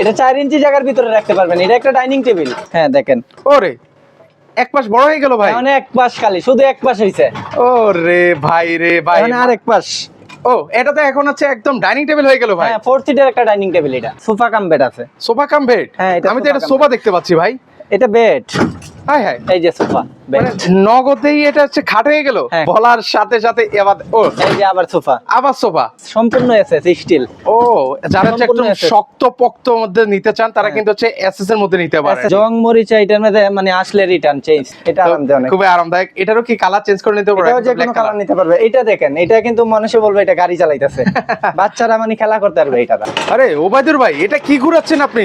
এটা চার ইঞ্চি জায়গার ভিতরে রাখতে পারবেন। এটা একটা ডাইনিং টেবিল। হ্যাঁ দেখেন। ওরে এক পাশ বড় হয়ে গেল ভাই। মানে এক পাশ খালি শুধু এক পাশ হইছে। ওরে ভাই রে ভাই মানে আর এক পাশ। ও এটা তো এখন হচ্ছে একদম ডাইনিং টেবিল হয়ে গেল ভাই। হ্যাঁ ফোর সিটের একটা ডাইনিং টেবিল এটা। সোফা কাম বেড আছে। Sofa cum bed? হ্যাঁ, এটা আমি তো এটা সোফা দেখতে পাচ্ছি ভাই। এটা বেড। High high. এই যে সোফা। নগদেই এটা হচ্ছে খাট হয়ে গেল। হ্যাঁ। বলার সাথে সাথে এবার ও এই যে আবার সোফা। আবার সোফা। সম্পূর্ণ এসএস স্টিল। ও যারা হচ্ছে একদম শক্ত পক্ত মধ্যে নিতে চান তারা হ্যাঁ। কিন্তু হচ্ছে এসএস এর মধ্যে নিতে পারে জং মরিচা এটার মধ্যে মানে আসলে রিটার্ন চেঞ্জ এটা আরাম দেয় অনেক। খুবই আরামদায়ক। এটারও কি কালার চেঞ্জ করে নিতে পারবে? যে কোনো কালার নিতে পারবে। এটা দেখেন এটা কিন্তু মানুষে বলবে এটা গাড়ি চালাইতেছে। বাচ্চারা মানে খেলা করতে পারবে এটা। আরে ওবায়দুর ভাই এটা কি ঘুরাচ্ছেন আপনি?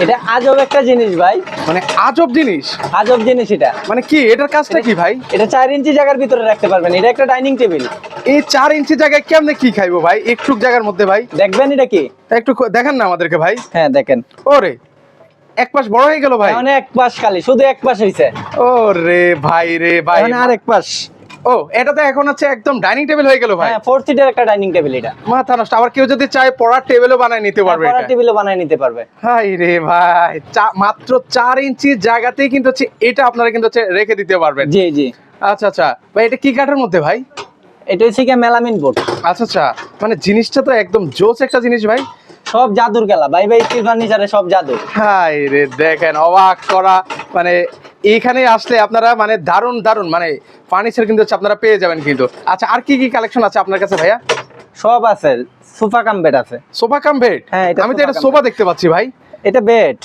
এটা আজব একটা জিনিস ভাই। মানে আজব জিনিস। আজব জিনিস এটা। মানে কি? এটার কাজটা কি ভাই? এটা চার ইঞ্চি জায়গার ভিতরে রাখতে পারবেন। এটা একটা ডাইনিং টেবিল। এই চার ইঞ্চি জায়গায় কেমনে কি খাইবো ভাই? একটু জায়গার মধ্যে ভাই। দেখবেন এটা কি? একটু দেখেন না আমাদেরকে ভাই। হ্যাঁ দেখেন। ওরে এক পাশ বড় হয়ে গেল ভাই। মানে এক পাশ খালি শুধু এক পাশ হইছে। ওরে ভাই রে ভাই। মানে আর এক পাশ। ও এটা তো এখন হচ্ছে একদম ডাইনিং টেবিল হয়ে গেল ভাই। হ্যাঁ ফোর সিটের একটা ডাইনিং টেবিল এটা। মাথা নষ্ট আবার কেউ যদি চায় পড়ার টেবিলও বানায় নিতে পারবে পড়ার টেবিলও বানায় নিতে পারবে। হাই রে ভাই মাত্র চার ইঞ্চি জায়গাতেই কিন্তু হচ্ছে এটা আপনারা কিন্তু হচ্ছে রেখে দিতে পারবেন। জি জি। আচ্ছা আচ্ছা ভাই এটা কি কাঠের মধ্যে ভাই? এটা হচ্ছে কি মেলামিন বোর্ড। আচ্ছা আচ্ছা মানে জিনিসটা তো একদম জোস একটা জিনিস ভাই। সব জাদুর খেলা ভাই স্টিল ফার্নিচারে সব জাদু। হাই রে দেখেন অবাক করা মানে এইখানে আসলে আপনারা মানে দারুণ দারুণ মানে ফার্নিচার কিন্তু হচ্ছে আপনারা পেয়ে যাবেন কিন্তু। আচ্ছা আর কি কি কালেকশন আছে আপনার কাছে ভাইয়া? সব আছে সোফা কাম বেড আছে। Sofa cum bed? হ্যাঁ, আমি তো এটা সোফা দেখতে পাচ্ছি ভাই। এটা বেড।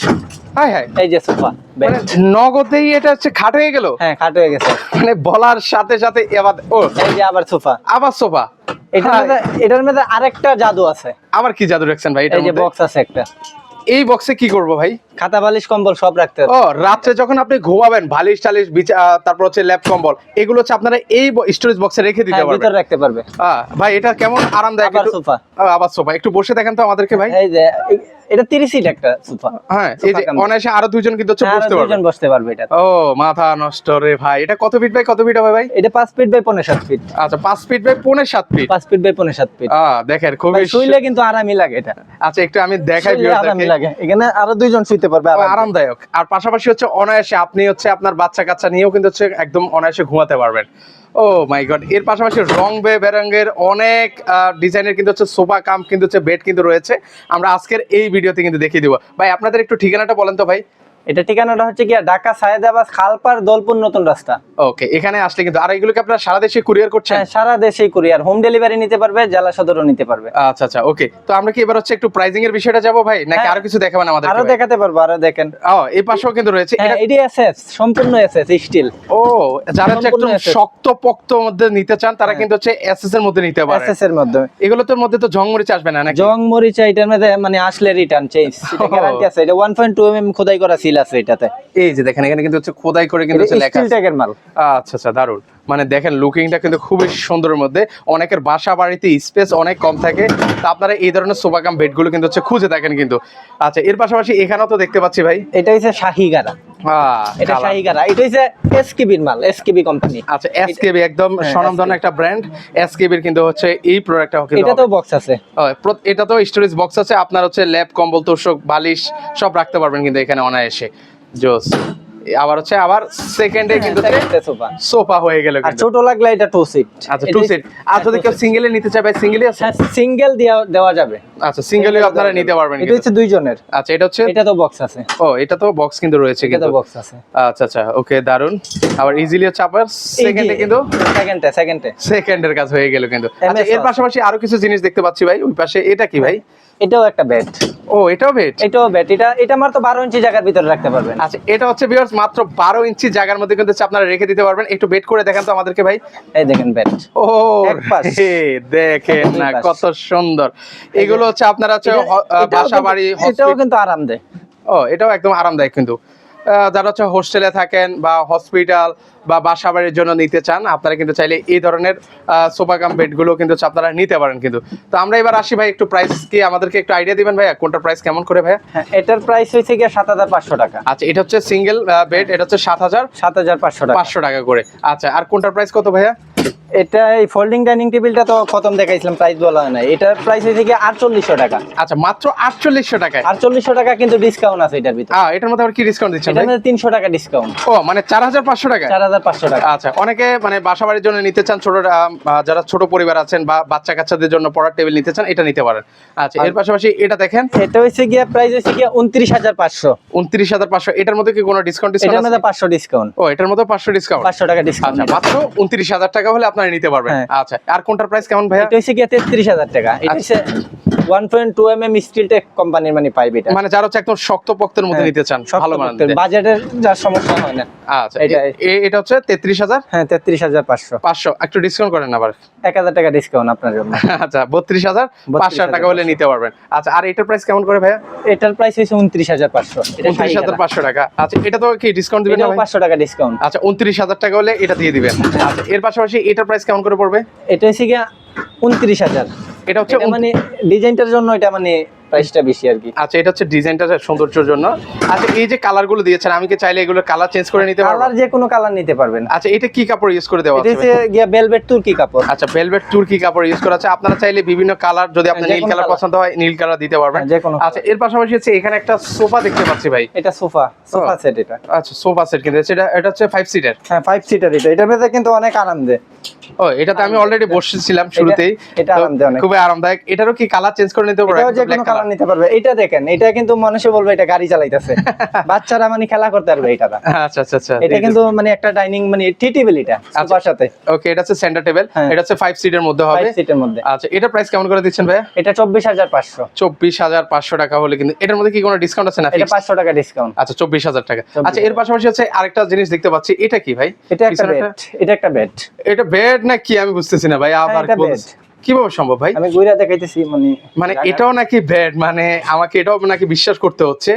এই যে সোফা বেড। মানে নগদেই এটা হচ্ছে খাট হয়ে গেল? হ্যাঁ খাট হয়ে গেছে। মানে বলার সাথে সাথে এবার ও। এই যে আবার সোফা। আবার সোফা। এটার মধ্যে এটার মধ্যে আরেকটা জাদু আছে। আবার কি জাদু রাখছেন ভাই? এটার মধ্যে? বক্স আছে একটা। এই বক্সে কি করব ভাই? খাতা বালিশ কম্বল সব রাখতে ও রাত্রে যখন আপনি ঘুমাবেন বালিশ টালিশ বিছা- তারপর হচ্ছে ল্যাপ কম্বল এগুলো হচ্ছে আপনারা এই স্টোরেজ বক্সে রেখে দিতে হ্যাঁ পারবেন। ভিতরে রাখতে পারবে। ভাই এটা কেমন আরামদায়ক? আবার একটু- সোফা। আবার সোফা। একটু বসে দেখেন তো আমাদেরকে ভাই। এই যে এটা 30 সিট একটা সোফা। হ্যাঁ এই যে? অনায়াসে আরও দুইজন কিন্তু হচ্ছে হ্যাঁ, বসতে পারবে। দুজন বসতে পারবে এটা। ও মাথা নষ্ট রে ভাই। এটা কত ফিট বাই কত ফিট হবে ভাই? এটা 5 ফিট বাই 5.5 ফিট আচ্ছা পাঁচ ফিট বাই পৌনে সাত ফিট 5 ফিট বাই 5.5 ফিট আহ দেখেন খুবই শুইলে কিন্তু আরামই লাগে এটা। আচ্ছা একটু আমি দেখাই শুইলে আরামই লাগে। এখানে আরও দুইজন শুইতে পারবে আরামদায়ক। আর পাশাপাশি হচ্ছে অনায়াসে আপনি হচ্ছে আপনার বাচ্চা কাচ্চা নিয়েও কিন্তু হচ্ছে একদম অনায়াসে ঘুমাতে পারবেন। ও মাই গড এর পাশাপাশি রং বে বেরঙ্গের অনেক ডিজাইনের কিন্তু হচ্ছে সোফা কাম কিন্তু হচ্ছে বেড কিন্তু রয়েছে। আমরা আজকের এই ভিডিওতে কিন্তু দেখিয়ে দিব। ভাই আপনাদের একটু ঠিকানাটা বলেন তো ভাই। এটা ঠিকানাটা হচ্ছে কি ঢাকা সায়েদাবাদ খালপার দলপুর নতুন রাস্তা। ওকে এখানে আসলে কিন্তু আর এগুলোকে আপনারা সারা দেশে কুরিয়ার করছেন? হ্যাঁ সারা দেশেই কুরিয়ার হোম ডেলিভারি নিতে পারবে জেলা সদরও নিতে পারবে। আচ্ছা আচ্ছা ওকে তো আমরা কি এবার হচ্ছে একটু প্রাইজিং এর বিষয়টা যাব ভাই? নাকি হ্যাঁ। আরও কিছু দেখাবেন আমাদের আরও দেখাতে পারব আরও দেখেন। ও এই পাশেও কিন্তু রয়েছে। হ্যাঁ এটা- এটি এসএস সম্পূর্ণ এসএস স্টিল ও যারা হচ্ছে একদম শক্ত পক্ত মধ্যে নিতে চান তারা হ্যাঁ। কিন্তু হচ্ছে এসএস এর মধ্যে নিতে পারে। এসএস এর মাধ্যমে এগুলোর মধ্যে তো জং জংমরিচ আসবে না নাকি? জং মরিচা এটার মধ্যে মানে আসলে রিটার্ন চেঞ্জ এটা গ্যারান্টি আছে এটা 1.2 এমএম mm খোদাই করা সিল আছে এটাতে। এই যে দেখেন এখানে কিন্তু হচ্ছে খোদাই করে কিন্তু হচ্ছে লেখা স্টিল ট্যাগের মাল। আচ্ছা আচ্ছা দারুণ মানে দেখেন লুকিংটা কিন্তু খুবই সুন্দরের মধ্যে। অনেকের বাসা বাড়িতে স্পেস অনেক কম থাকে। তা আপনারা এই ধরনের সোফা কাম বেডগুলো কিন্তু হচ্ছে খুঁজে থাকেন কিন্তু। আচ্ছা এর পাশাপাশি এখানেও তো দেখতে পাচ্ছি ভাই। এটা হচ্ছে শাহি আহ, এটা। শাহি এটা হচ্ছে এসকেবির মাল এসকেবি কোম্পানি আচ্ছা এসকেবি একদম হ্যাঁ, স্বনামধন্য একটা ব্র্যান্ড এসকেবির কিন্তু হচ্ছে এই প্রোডাক্টটা কিন্তু এটা তো বক্স আছে। এটা তো স্টোরেজ বক্স আছে। আপনার হচ্ছে ল্যাপ কম্বল তোষক বালিশ সব রাখতে পারবেন কিন্তু এখানে অনায়াসে। জোস। আবার হচ্ছে আবার সেকেন্ডে কিন্তু সোফা। সোফা হয়ে গেল হ্যাঁ, আর ছোট লাগলে এটা টু সিট আচ্ছা টু সিট আর যদি কেউ সিঙ্গেলে নিতে চায় ভাই সিঙ্গেলই আছে? সিঙ্গেল দেওয়া যাবে। আচ্ছা সিঙ্গেলে আপনারা নিতে পারবেন এটা। হচ্ছে দুইজনের। আচ্ছা এটা হচ্ছে এটা তো বক্স আছে। ও এটা তো বক্স কিন্তু রয়েছে কিন্তু তো বক্স আছে। আচ্ছা আচ্ছা ওকে দারুণ আবার ইজিলি হচ্ছে আবার সেকেন্ডে কিন্তু সেকেন্ডে সেকেন্ডে সেকেন্ডের কাজ হয়ে গেল কিন্তু। আচ্ছা এর পাশাপাশি আরও কিছু জিনিস দেখতে পাচ্ছি ভাই। ওই পাশে এটা কি ভাই? এটাও একটা বেড ও এটাও বেড এটাও বেড এটা এটা মাত্র বারো ইঞ্চি জায়গার ভিতরে রাখতে পারবেন। আচ্ছা এটা হচ্ছে বিয়ার্স মাত্র 12 ইঞ্চি জায়গার মধ্যে কিন্তু আপনারা রেখে দিতে পারবেন। একটু বেড করে দেখেন তো আমাদেরকে ভাই। এই দেখেন বেড ও দেখেন না কত সুন্দর। এগুলো হচ্ছে আপনারা হচ্ছে বাসা বাড়ি এটাও কিন্তু আরাম দেয় ও এটাও একদম আরামদায়ক কিন্তু। যারা হচ্ছে হোস্টেলে থাকেন বা হসপিটাল বা বাসাবাড়ির জন্য নিতে চান আপনারা কিন্তু চাইলে এই ধরনের সোফা কাম বেডগুলো কিন্তু আপনারা নিতে পারেন কিন্তু। তো আমরা এবার আসি ভাই একটু প্রাইস কি আমাদেরকে একটু আইডিয়া দিবেন ভাইয়া? কোনটা প্রাইস কেমন করে ভাইয়া? হ্যাঁ এটার প্রাইস হয়েছে গিয়ে সাত হাজার পাঁচশো টাকা। আচ্ছা এটা হচ্ছে সিঙ্গেল বেড এটা হচ্ছে সাত হাজার? সাত হাজার পাঁচশো টাকা। পাঁচশো টাকা করে। আচ্ছা আর কোনটার প্রাইস কত ভাইয়া? এটা এই ফোল্ডিং ডাইনিং টেবিলটা তো প্রথম দেখাইছিলাম প্রাইস বলা হয় না। এটার প্রাইস হয়েছে কি আটচল্লিশশো টাকা। আচ্ছা মাত্র আটচল্লিশশো টাকায়? আটচল্লিশশো টাকা কিন্তু ডিসকাউন্ট আছে এটার ভিতরে। এটার মধ্যে আবার কি ডিসকাউন্ট দিচ্ছেন এটার মধ্যে তিনশো টাকা ডিসকাউন্ট ও মানে চার হাজার পাঁচশো টাকা চার হাজার পাঁচশো টাকা। আচ্ছা অনেকে মানে বাসা বাড়ির জন্য নিতে চান ছোট যারা ছোট পরিবার আছেন বা বাচ্চা কাচ্চাদের জন্য পড়ার টেবিল নিতে চান এটা নিতে পারেন। আচ্ছা এর পাশাপাশি এটা দেখেন। এটা হচ্ছে গিয়ে প্রাইস হচ্ছে গিয়ে উনত্রিশ হাজার পাঁচশো। উনত্রিশ হাজার পাঁচশো। এটার মধ্যে কি কোনো ডিসকাউন্ট এটার ডিসকাউন্ট মধ্যে পাঁচশো ডিসকাউন্ট ও এটার মধ্যে পাঁচশো ডিসকাউন্ট পাঁচশো টাকা ডিসকাউন্ট আচ্ছা মাত্র উনত্রিশ হাজার টাকা হলে আপনারা নিতে পারবেন। হ্যাঁ। আচ্ছা আর কোনটার প্রাইস কেমন ভাই এটা হচ্ছে গিয়ে তেত্রিশ হাজার টাকা। এটা হচ্ছে one point two M M steel tech কোম্পানির মানে পাইপ এটা। মানে যারা হচ্ছে একদম শক্ত পক্তের মধ্যে নিতে চান ভালো মানের বাজেটের যার সমস্যা হয় না। আচ্ছা এটা- এটা হচ্ছে তেত্রিশ হাজার? হ্যাঁ তেত্রিশ হাজার পাঁচশো। পাঁচশো। একটু ডিসকাউন্ট করেন আবার। এক হাজার টাকা ডিসকাউন্ট আপনার জন্য। আচ্ছা বত্রিশ হাজার? পাঁচশো টাকা হলে নিতে পারবেন। আচ্ছা আর এটার প্রাইস কেমন করে ভাইয়া? এটার প্রাইস পাঁচশো। উনত্রিশ হাজার পাঁচশো টাকা। আচ্ছা এটা তো কি ডিসকাউন্ট দিবেন না এটাও ভাই? পাঁচশো টাকা ডিসকাউন্ট আচ্ছা উনত্রিশ হাজার টাকা হলে এটা দিয়ে দিবেন। আচ্ছা এর পাশাপাশি এটার প্রাইস কেমন করে পড়বে? এটা গিয়ে উনত্রিশ হাজার। এটা হচ্ছে মানে ডিজাইনটার জন্য এটা মানে প্রাইসটা বেশি আর কি। আচ্ছা এটা হচ্ছে ডিজাইনটা সৌন্দর্যের জন্য। আচ্ছা এই যে কালারগুলো দিয়েছেন আমি কি চাইলে কালার চেঞ্জ করে নিতে পারব? কালার যে কোনো কালার নিতে পারবেন। আচ্ছা এটা কি কাপড় ইউজ করে দেওয়া এটা আছে? গিয়া বেলভেট তুর্কি কাপড়। আচ্ছা ভেলভেট তুর্কি কাপড় ইউজ করা আছে। আপনারা চাইলে বিভিন্ন কালার যদি আপনার নীল কালার পছন্দ হয় নীল কালার দিতে পারবেন। হ্যাঁ, আচ্ছা এর পাশাপাশি হচ্ছে এখানে একটা সোফা দেখতে পাচ্ছি ভাই। এটা সোফা সোফা সেট এটা। আচ্ছা সোফা সেট কিন্তু। সেটা এটা হচ্ছে ফাইভ সিটার হ্যাঁ ফাইভ সিটার এটা। এটার মধ্যে কিন্তু অনেক আরাম দেয় ও এটাতে আমি অলরেডি বসেছিলাম শুরুতেই। এটা আরামদায়ক খুবই আরামদায়ক। এটারও কি কালার চেঞ্জ করে নিতে পারব? কালার নিতে পারবে। এটা দেখেন এটা কিন্তু মানুষে বলবে এটা গাড়ি চালাইতেছে। বাচ্চারা মানে খেলা করতে পারবে এটা আচ্ছা আচ্ছা আচ্ছা। এটা কিন্তু মানে একটা ডাইনিং মানে টি টেবিল এটা সোফার সাথে। ওকে এটা হচ্ছে সেন্টার টেবিল হ্যাঁ। এটা হচ্ছে ফাইভ সিটের মধ্যে হবে। ফাইভ সিটের মধ্যে। আচ্ছা এটা প্রাইস কেমন করে দিচ্ছেন ভাইয়া? এটা চব্বিশ হাজার পাঁচশো। চব্বিশ হাজার পাঁচশো টাকা হলে কিন্তু এটার মধ্যে কি কোনো ডিসকাউন্ট আছে না এটা fixed? পাঁচশো টাকা ডিসকাউন্ট আচ্ছা চব্বিশ হাজার টাকা। আচ্ছা এর পাশাপাশি হচ্ছে আরেকটা জিনিস দেখতে পাচ্ছি। এটা কি ভাই? এটা একটা? বেড এটা একটা বেড এটা বেড না কি? আমি বুঝতেছি না ভাই আবার এটা বলতেছি। কীভাবে সম্ভব ভাই? আমি গুইরা দেখাইতেছি মানে মানে এটাও নাকি ব্যাড মানে আমাকে এটাও নাকি বিশ্বাস করতে হচ্ছে।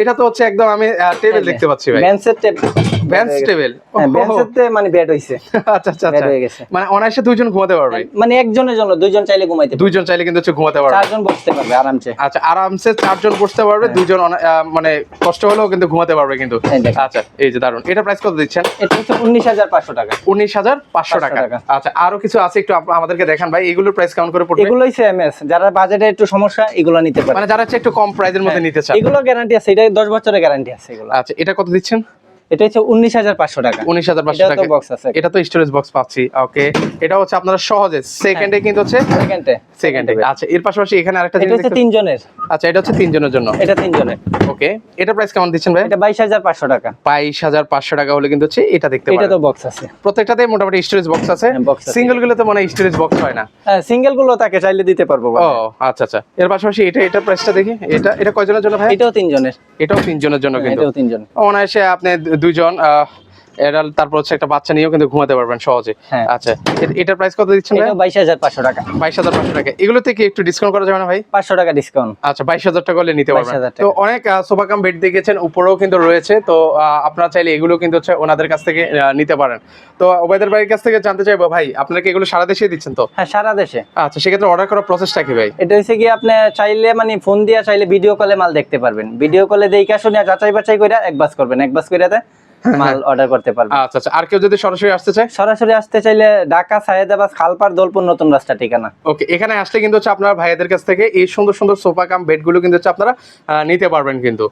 এটা তো হচ্ছে একদম আমি টেবিল দেখতে পাচ্ছি ভাই। বেঞ্চের টেবিল বেঞ্চ টেবিল হ্যাঁ মানে বেড হইছে। আচ্ছা আচ্ছা বেড আচ্ছা। হয়ে গেছে। মানে অনায়াসে দুইজন ঘুমাতে পারবে? মানে একজনের জন্য দুইজন চাইলে ঘুমাইতে পারবে। দুইজন চাইলে কিন্তু হচ্ছে ঘুমাতে পারবে। চারজন বসতে পারবে আরামসে। আচ্ছা আরামসে চারজন বসতে পারবে হ্যাঁ। দুইজন মানে কষ্ট হলেও কিন্তু ঘুমাতে পারবে কিন্তু। আচ্ছা এই যে দারুণ এটা প্রাইস কত দিচ্ছেন? এটা হচ্ছে উনিশ হাজার পাঁচশো টাকা। আচ্ছা আরও কিছু আছে একটু আমাদেরকে দেখান ভাই এগুলোর প্রাইস কেমন করে পড়বে? এগুলোই এমএস যারা বাজেটে একটু সমস্যা এগুলো নিতে পারে। মানে যারা একটু কম প্রাইসের মধ্যে নিতে চান এগুলো গ্যারান্টি আছে এটা দশ বছরের গ্যারান্টি আছে এগুলো। আচ্ছা এটা কত দিচ্ছেন? এটা হচ্ছে উনিশ হাজার পাঁচশো টাকা। উনিশ হাজার পাঁচশো টাকা। box আছে। এটা তো স্টোরেজ বক্স পাচ্ছি ওকে এটা হচ্ছে আপনারা সহজে সেকেন্ডে কিন্তু হচ্ছে সেকেন্ডে সেকেন্ডে আচ্ছা এর পাশাপাশি এখানে আরেকটা এটা হচ্ছে তিনজনের। আচ্ছা এটা হচ্ছে তিনজনের জন্য। এটা তিনজনের। ওকে এটা প্রাইস কেমন দিচ্ছেন ভাই? এটা বাইশ হাজার পাঁচশো টাকা। বাইশ হাজার পাঁচশো টাকা হলে কিন্তু হচ্ছে এটা দেখতে এটা তো বক্স আছে। প্রত্যেকটাতে মোটামুটি স্টোরেজ বক্স আছে। হ্যাঁ, box আছে। সিঙ্গেল গুলোতে মনে হয় স্টোরেজ বক্স হয় না। হ্যাঁ সিঙ্গেলগুলো তাকে চাইলে দিতে পারব ও আচ্ছা আচ্ছা। এর পাশাপাশি এটা এটা প্রাইসটা দেখি। এটা এটা কয়জনের জন্য ভাই? এটাও তিনজনের। এটাও তিনজনের জন্য কিন্তু। এটাও তিনজন অনায়াসে আপনি দু- এরা তারপর হচ্ছে একটা বাচ্চা নিয়েও কিন্তু ঘুমাতে পারবেন সহজে। হ্যাঁ। আচ্ছা এটার প্রাইস কত দিচ্ছেন ভাই এটাও বাইশ হাজার পাঁচশো টাকা। বাইশ হাজার পাঁচশো টাকা। এগুলোতে কি একটু ডিসকাউন্ট করা যাবে না ভাই? পাঁচশো টাকা ডিসকাউন্ট আচ্ছা বাইশ হাজার টাকা হলে নিতে পারবেন। তো অনেক সোফা কাম বেড দেখেছেন উপরেও কিন্তু রয়েছে। তো আপনারা চাইলে এগুলো কিন্তু হচ্ছে ওনাদের কাছ থেকে নিতে পারেন। তো ওবায়দের ভাইয়ের কাছ থেকে জানতে চাইব ভাই আপনারা কি এগুলো সারা দেশে দিচ্ছেন তো? হ্যাঁ সারা দেশে। আচ্ছা সেক্ষেত্রে অর্ডার করার প্রসেসটা কি ভাই? এটা হচ্ছে কি আপনি চাইলে মানে ফোন দিয়ে চাইলে ভিডিও কলে মাল দেখতে পারবেন। ভিডিও কলে দেখে শুনে যাচাই বাছাই করে এক বাস করবেন। এক বাস করে মাল অর্ডার করতে পারবে। আচ্ছা আচ্ছা। আর কেউ যদি সরাসরি আসতে চায়? সরাসরি আসতে চাইলে ঢাকা সায়েদাবাদ খালপার দোলপুর নতুন রাস্তা ঠিকানা। ওকে এখানে আসলে কিন্তু হচ্ছে আপনার ভাইয়াদের কাছ থেকে এই সুন্দর সুন্দর সোফা কাম বেডগুলো কিন্তু হচ্ছে আপনারা নিতে পারবেন কিন্তু।